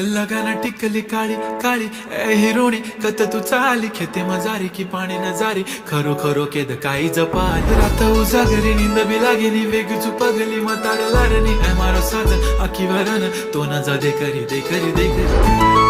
लगाना टिकली काळी काळी ए हिरोणी कत तू चाली खेते मजारी की पाणी नजारी खरो खरो केद काही जपाल. रात उजागरी निंद बी लागेली वेग चुपगली मतार लारणी ए मारो साधन आखी वरण तो न जा दे करी दे करी दे करी.